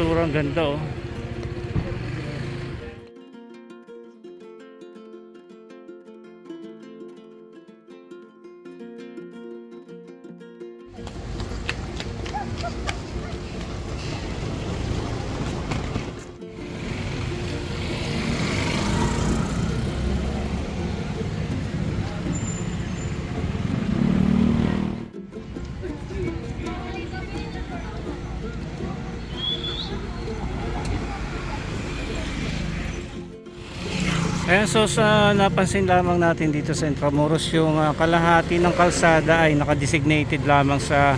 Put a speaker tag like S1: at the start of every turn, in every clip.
S1: itsura ang ganda oh. Ayan, so sa napansin lamang natin dito sa Intramuros, yung ah, kalahati ng kalsada ay nakadesignated lamang sa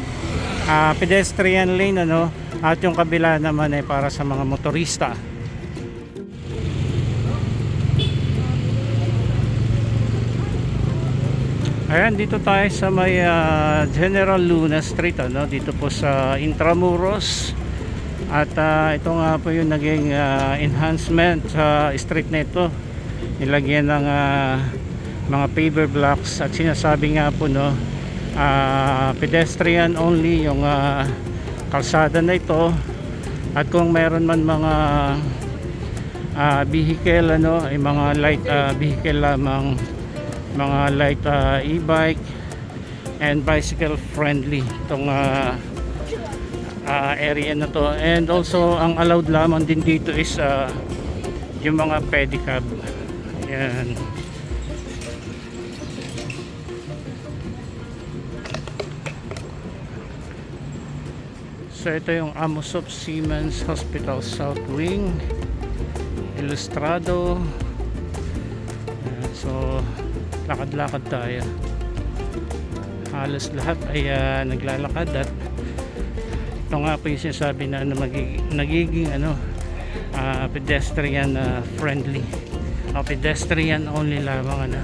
S1: ah, pedestrian lane ano, at yung kabila naman ay para sa mga motorista. Ayan, dito tayo sa may ah, General Luna Street ano, dito po sa Intramuros. At ah, ito nga po yung naging ah, enhancement sa street na ito nilagyan ng ah, mga paver blocks at sinasabi nga po no ah, pedestrian only yung ah, kalsada na ito. At kung meron man mga ah, vehicle ano ay mga light ah, vehicle lamang mga light ah, e-bike and bicycle friendly itong ah, ah, area na to. And also ang allowed lamang din dito is ah, yung mga pedicab yan so ito yung Amosop Siemens Hospital South Wing. Ilustrado. So lakad-lakad tayo. Halos lahat ay ah, naglalakad at ito nga po yung sinasabi na, na magiging, nagiging ano ah, pedestrian ah, friendly o pedestrian only lamang ano.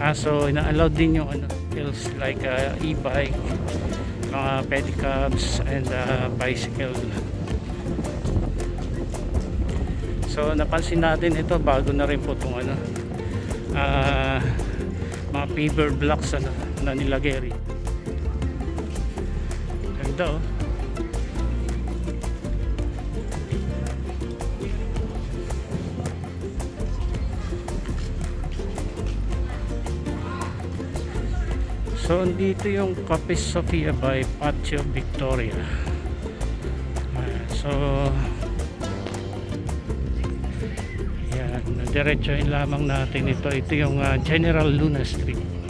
S1: Ah, so ina-allow din yung ano skills like ah, e-bike mga pedicabs and ah, bicycle. So napansin natin ito bago na rin po itong ano ah, mga paper blocks ano, na nilagay rin ganda oh So, dito yung Cafe Sofia by Patio Victoria. Ayan, so, yan, diretsoin lamang natin ito. Ito yung ah, General Luna Street.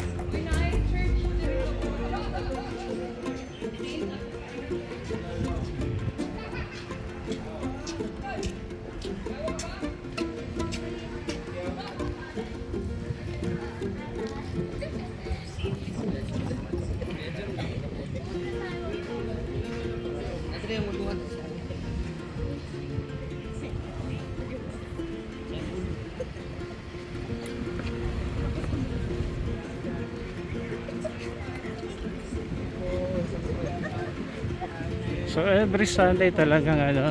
S1: So every Sunday talagang ano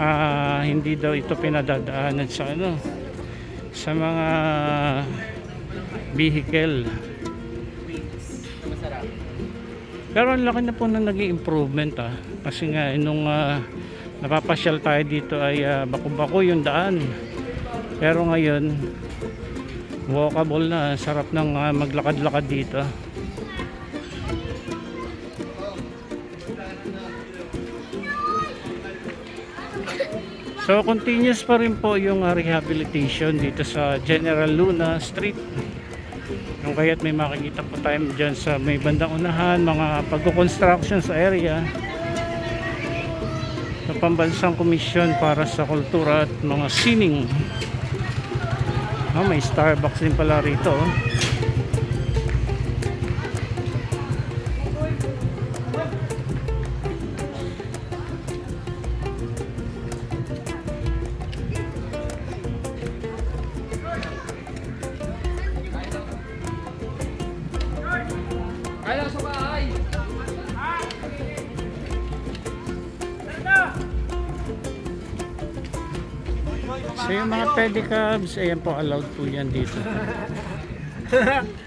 S1: ah, hindi daw ito pinadadaanan sa ano sa mga vehicle. Pero ang laki na po na naging improvement ah. Kasi nga nung ah, napapasyal tayo dito ay ah, bako-bako yung daan. Pero ngayon walkable na, sarap ng ah, maglakad-lakad dito. So continuous pa rin po yung uh, rehabilitation dito sa General Luna Street. Yung kaya't may makikita po tayo dyan sa may bandang unahan, mga pagko-construction sa area. Sa pambansang komisyon para sa kultura at mga sining. Ah, may Starbucks din pala rito. oh. Yung mga pedicabs, ayan po allowed po yan dito.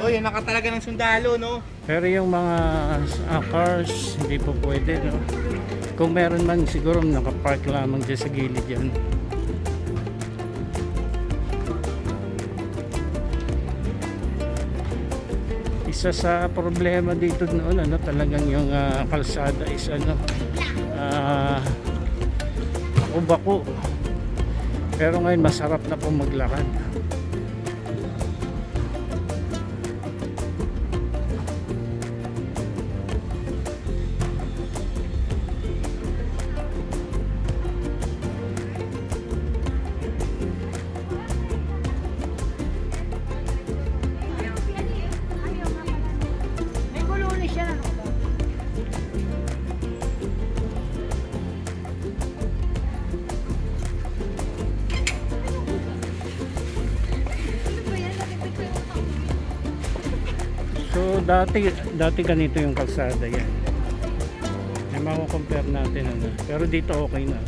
S2: Oh, yan nakatalaga ng sundalo, no?
S1: Pero yung mga ah, cars, hindi po pwede. No? Kung meron man siguro nakapark lamang dyan sa gilid yan. Isa sa problema dito noon ano talagang yung ah, kalsada is ano ah bako pero ngayon masarap na pong maglakad dati dati ganito yung kalsada yan. May mako-compare natin ano. Pero dito okay na.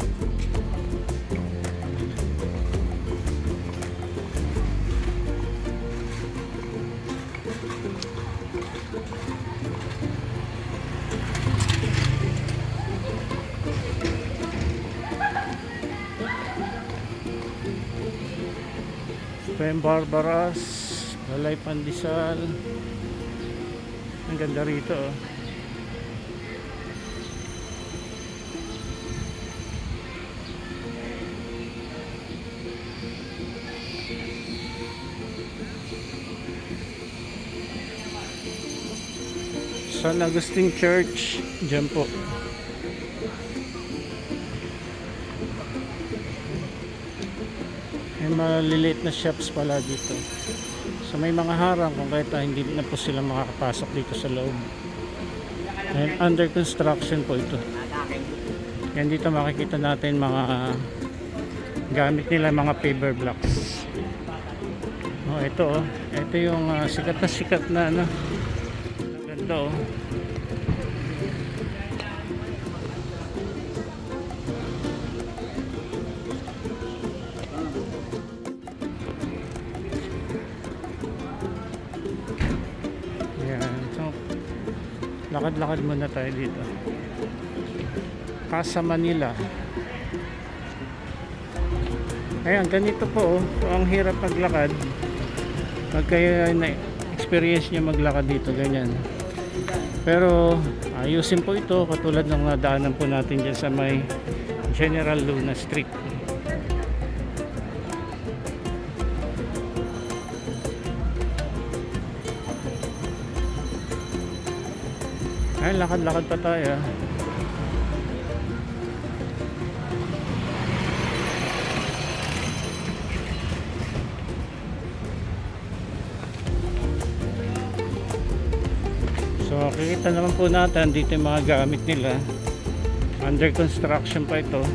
S1: Yung Barbaras, Balay Pandesal. Ang ganda rito oh. San Agustin Church, dyan po. May maliliit na shops pala dito. So may mga harang kung kahit ah, hindi na po sila makakapasok dito sa loob. And under construction po ito. Yan dito makikita natin mga gamit nila mga paper blocks. Oh, ito oh. Ito yung ah, sikat na sikat na ano. Ganda oh. Lakad-lakad muna tayo dito. Casa Manila. Ayan, ganito po. Oh. So, ang hirap maglakad. Pag kayo na experience nyo maglakad dito, ganyan. Pero ayusin po ito katulad ng nadaanan po natin dyan sa may General Luna Street. Ay, lakad-lakad pa tayo. So, kikita naman po natin dito yung mga gamit nila. Under construction pa ito.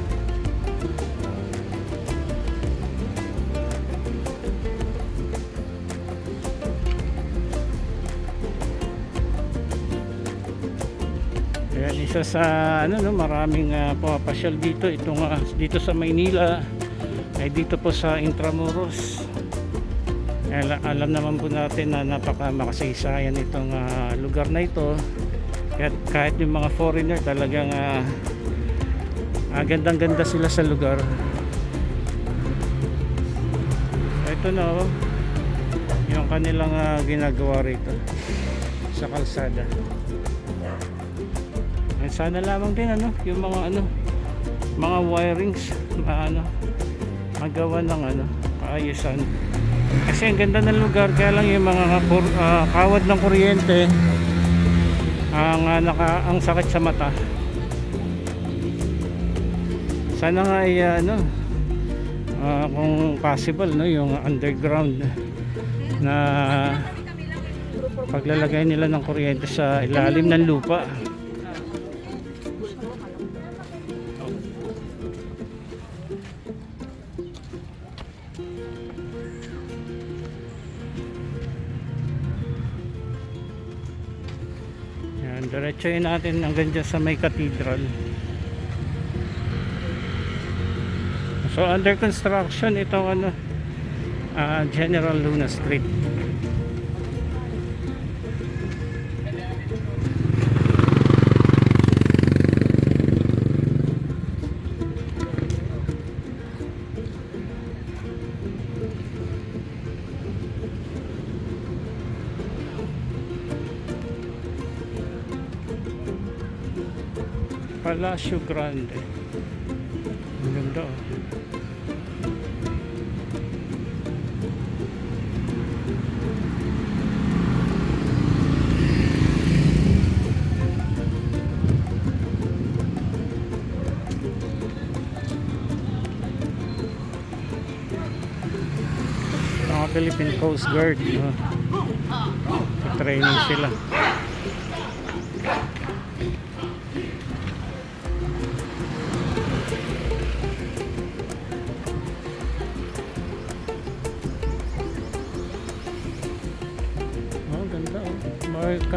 S1: Isa sa ano no, maraming uh, pumapasyal dito itong ah, dito sa Maynila ay dito po sa Intramuros. Alam, alam naman po natin na napaka makasaysayan itong ah, lugar na ito. Kahit, kahit yung mga foreigner talagang uh, gandang-ganda sila sa lugar. Ito na oh, yung kanilang ah, ginagawa rito sa kalsada. And sana lamang din ano, yung mga ano, mga wirings, ma- ano, magawa ng ano, kaayusan. Kasi ang ganda ng lugar, kaya lang yung mga ah, kawad ng kuryente, ang ah, naka, ang sakit sa mata. Sana nga ay ah, ano, ah, kung possible no, yung underground na paglalagay nila ng kuryente sa ilalim ng lupa. Yan, diretsuhin natin hanggang dyan sa may cathedral. So under construction itong ano ah, General Luna Street. Palacio Grande. Ang ganda oh. Mga Philippine Coast Guard. No? training sila.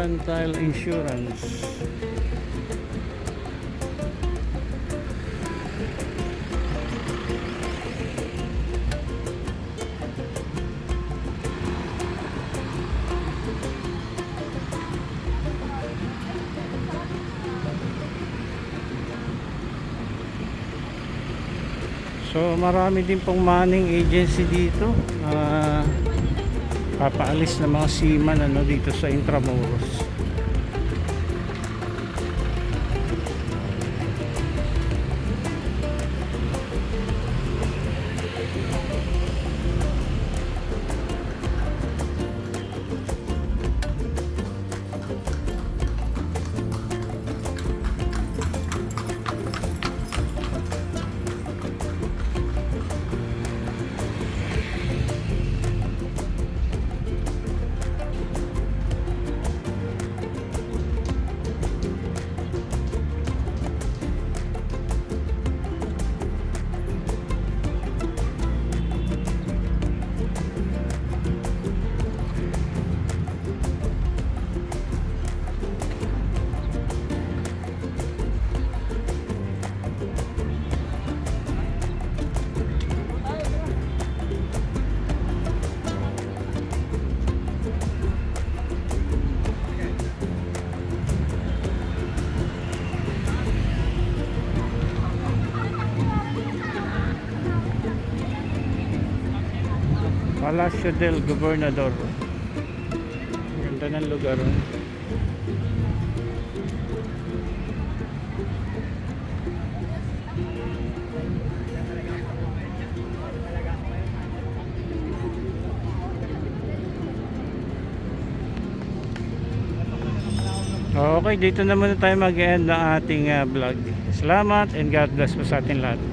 S1: Mercantile Insurance. So marami din pong manning agency dito. Ah, papaalis ng mga seaman ano dito sa Intramuros. Palacio del Gobernador. Ganda ng lugar. oh. Okay, dito na muna tayo mag-end ng ating ah, vlog. Salamat and God bless po sa ating lahat.